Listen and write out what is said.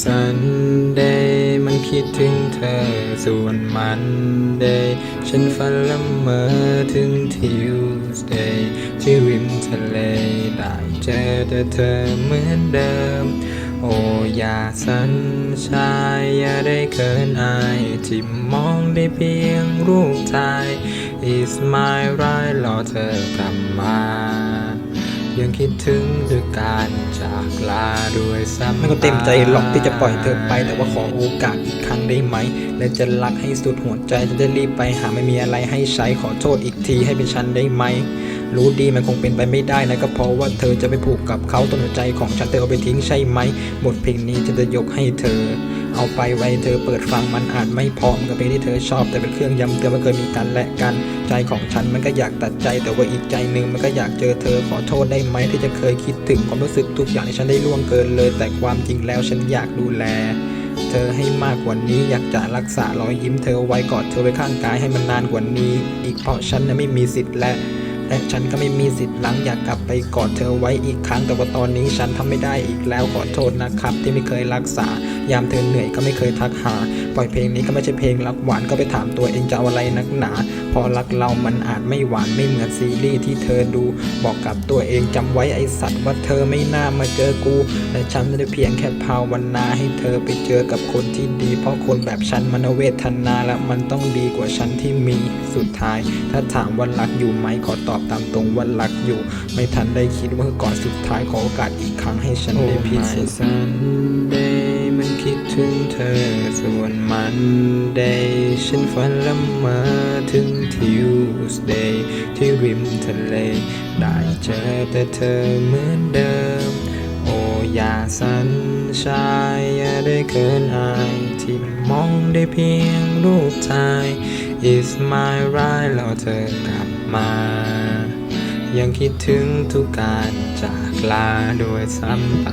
ซันเดย์มันคิดถึงเธอส่วนมันเดย์ฉันฝันละเมอถึงทิวสเดย์ที่ริมทะเลได้เจอแต่เธอเหมือนเดิม โอ้อย่าสัญชายอย่าได้เขินอายที่มองได้เพียงรูปถ่าย Is my right รอเธอกลับมา ยังคิดถึงด้วยการจา กลาด้วยซ้ำไม่ก็เต็มใจหรอกที่จะปล่อยเธอไป แต่ว่าขอโอกาสอีกครั้งได้ไหม และจะรักให้สุดหัวใจจะได้รีบไปหาไม่มีอะไรให้ใช้ขอโทษอีกทีให้เป็นฉันได้ไหม รู้ดีมันคงเป็นไปไม่ได้นะก็เพราะว่าเธอจะไปผูกกับเขาต้นหัวใจของฉันเธอเอาไปทิ้งใช่ไหมบทเพลงนี้จะจะยกให้เธอ เอาไปไว้เธอเปิดฟังมันอาจไม่พร้อมกับเพลงที่เธอชอบ แต่เป็นเครื่องย้ำเตือนว่าเคยมีกันและกันใจของฉันมันก็อยากตัดใจแต่ว่าอีกใจหนึ่งมันก็อยากเจอเธอขอโทษได้ไหมที่จะเคยคิดถึงความรู้สึกทุกอย่างที่ฉันได้ล่วงเกินเลย แต่ความจริงแล้วฉันอยากดูแลเธอให้มากกว่านี้อยากจะรักษารอยยิ้มเธอไว้กอดเธอไว้ข้างกายให้มันนานกว่านี้ อีกเพราะฉันน่ะไม่มีสิทธิ์และ และฉันก็ไม่มีสิทธิ์หลังอยากกลับไปกอดเธอไว้อีกครั้งแต่ว่าตอนนี้ฉันทำไม่ได้อีกแล้วขอโทษนะครับ ที่ไม่เคยรักษายามเธอเหนื่อยก็ไม่เคยทักหา ปล่อยเพลงนี้ก็ไม่ใช่เพลงรักหวานก็ไปถามตัวเองจะเอาอะไรนักหนา พอรักเรามันอาจไม่หวานไม่เหมือนซีรีส์ที่เธอดูบอกกับตัวเองจำไว้ไอสัตว์ว่าเธอไม่น่ามาเจอกูและฉันไม่ได้เพียงแค่ภาวนาให้เธอไปเจอกับคนที่ดี เพราะคนแบบฉันมันเวทนาและมันต้องดีกว่าฉันที่มีสุดท้าย ถ้าถามว่ารักอยู่ไหมขอตอบตามตรงว่ารักอยู่ ไม่ทันได้คิดว่าก่อนสุดท้ายขอโอกาสอีกครั้งให้ฉันได้พิสูจน์ Sunday มันคิดถึงเธอส่วนมัน Day ฉันฝันละมอถึง Tuesday ที่ริมทะเล ได้เจอแต่เธอเหมือนเดิม โอ้อย่าสัญชายอย่าได้เกินอาย ที่มองได้เพียงรูปถ่าย Is my right รอเธอกลับมา ยังคิดถึงทุกการจากลาโดวยซ้ำไป